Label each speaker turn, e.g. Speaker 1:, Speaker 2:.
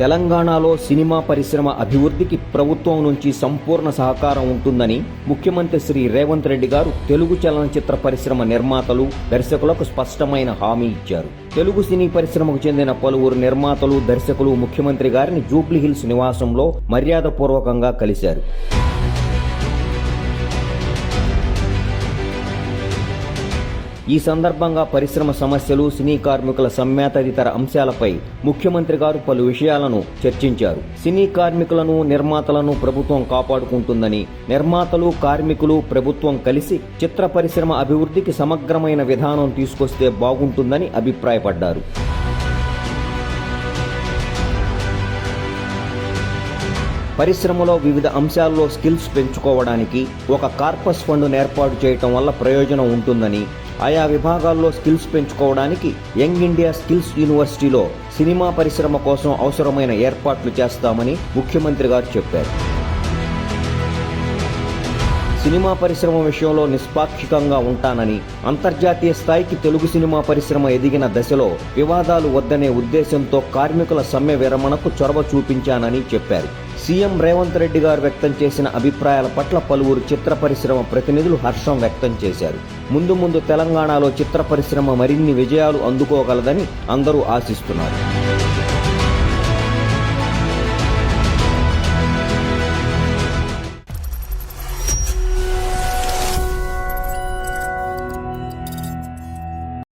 Speaker 1: తెలంగాణలో సినిమా పరిశ్రమ అభివృద్ధికి ప్రభుత్వం నుంచి సంపూర్ణ సహకారం ఉంటుందని ముఖ్యమంత్రి శ్రీ రేవంత్ రెడ్డి గారు తెలుగు చలనచిత్ర పరిశ్రమ నిర్మాతలు దర్శకులకు స్పష్టమైన హామీ ఇచ్చారు. తెలుగు సినీ పరిశ్రమకు చెందిన పలువురు నిర్మాతలు దర్శకులు ముఖ్యమంత్రి గారిని జూబ్లీహిల్స్ నివాసంలో మర్యాదపూర్వకంగా కలిశారు. ఈ సందర్భంగా పరిశ్రమ సమస్యలు సినీ కార్మికుల సమ్మె తదితర అంశాలపై ముఖ్యమంత్రి గారు పలు విషయాలను చర్చించారు. సినీ కార్మికులను నిర్మాతలను ప్రభుత్వం కాపాడుకుంటుందని నిర్మాతలు కార్మికులు ప్రభుత్వం కలిసి చిత్ర పరిశ్రమ అభివృద్ధికి సమగ్రమైన విధానం తీసుకొస్తే బాగుంటుందని అభిప్రాయపడ్డారు. పరిశ్రమలో వివిధ అంశాల్లో స్కిల్స్ పెంచుకోవడానికి ఒక కార్పస్ ఫండ్ను ఏర్పాటు చేయటం వల్ల ప్రయోజనం ఉంటుందని ఆయా విభాగాల్లో స్కిల్స్ పెంచుకోవడానికి యంగ్ ఇండియా స్కిల్స్ యూనివర్సిటీలో సినిమా పరిశ్రమ కోసం అవసరమైన ఏర్పాట్లు చేస్తామని ముఖ్యమంత్రి గారు చెప్పారు. సినిమా పరిశ్రమ విషయంలో నిష్పాక్షికంగా ఉంటానని అంతర్జాతీయ స్థాయికి తెలుగు సినిమా పరిశ్రమ ఎదిగిన దశలో వివాదాలు వద్దనే ఉద్దేశంతో కార్మికుల సమ్మె విరమణకు చొరవ చూపించానని చెప్పారు. సీఎం రేవంత్ రెడ్డి గారు వ్యక్తం చేసిన అభిప్రాయాల పట్ల పలువురు చిత్ర పరిశ్రమ ప్రతినిధులు హర్షం వ్యక్తం చేశారు. ముందు ముందు తెలంగాణలో చిత్ర పరిశ్రమ మరిన్ని విజయాలు అందుకోగలదని అందరూ ఆశిస్తున్నారు.